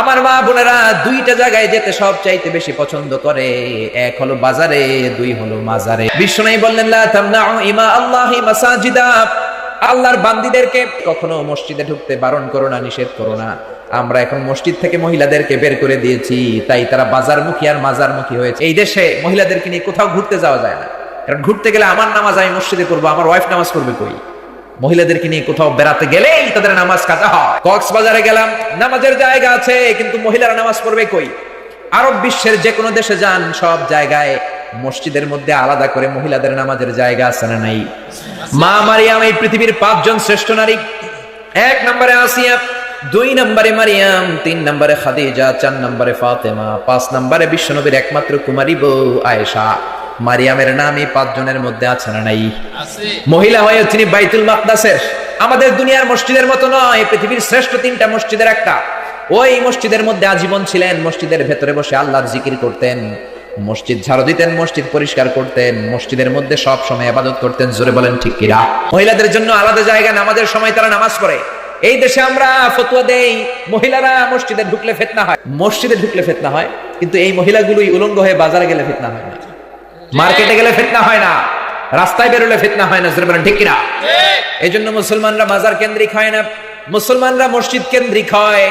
আমার মা বোনেরা দুইটা জায়গায় যেতে সব চাইতে বেশি পছন্দ করে। এক হলো বাজারে, দুই হলো মাজারে। বিষ্ণু বললেন আল্লাহর বান্দিদেরকে কখনো মসজিদে ঢুকতে বারণ করো না, নিষেধ করো না। আমরা এখন মসজিদ থেকে মহিলাদেরকে বের করে দিয়েছি, তাই তারা বাজারমুখী আর মাজারমুখী হয়েছে। এই দেশে মহিলাদেরকে নিয়ে কোথাও ঘুরতে যাওয়া যায় না। কারণ ঘুরতে গেলে আমার নামাজ আমি মসজিদে করব আমার ওয়াইফ নামাজ করবে কই? মহিলাদেরকে নিয়ে কোথাও বেড়াতে গেলেই তাদের নামাজ কাজা হয়। কক্সবাজারে গেলাম, নামাজের জায়গা আছে, কিন্তু মহিলারা নামাজ পড়বে কই? আরব বিশ্বের যে কোনো দেশে যান, সব জায়গায় মসজিদের মধ্যে আলাদা করে মহিলাদের নামাজের জায়গা আছে না নাই? মা মারিয়াম, এই পৃথিবীর পাঁচজন শ্রেষ্ঠ নারী। এক নম্বরে আসিয়া, দুই নম্বরে মারিয়াম, তিন নম্বরে খাদিজা, চার নম্বরে ফাতেমা, পাঁচ নম্বরে বিশ্বনবীর একমাত্র কুমারী বউ আয়েশা। মারিয়ামের নাম এই পাঁচজনের মধ্যে আছে না নাই? মহিলা হয়ে তিনি বাইতুল মাকদাসের। আমাদের দুনিয়ার মসজিদের মতো নয় পৃথিবীর শ্রেষ্ঠ তিনটা মসজিদের একটা। ওই মসজিদের মধ্যে আজীবন ছিলেন মসজিদের ভেতরে বসে আল্লাহর জিকির করতেন মসজিদ ঝাড়ু দিতেন মসজিদ পরিষ্কার করতেন মসজিদের মধ্যে সব সময় আবাদত করতেন জোরে বলেন ঠিক কিরা মহিলাদের জন্য আলাদা জায়গা নামাজের সময় তারা নামাজ পড়ে। এই দেশে আমরা ফতুয়া দেই মহিলারা মসজিদে ঢুকলে ফেতনা হয়। মসজিদে ঢুকলে ফেতনা হয় কিন্তু এই মহিলাগুলোই উলঙ্গ হয়ে বাজারে গেলে ফেতনা হয় না। মার্কেটে গেলে ফিতনা হয় না রাস্তায় বেরোলে ফিতনা হয় না বলেন ঠিক কিনা? এই জন্য মুসলমানরা মাজার কেন্দ্রিক হয় না মুসলমানরা মসজিদ কেন্দ্রিক হয়।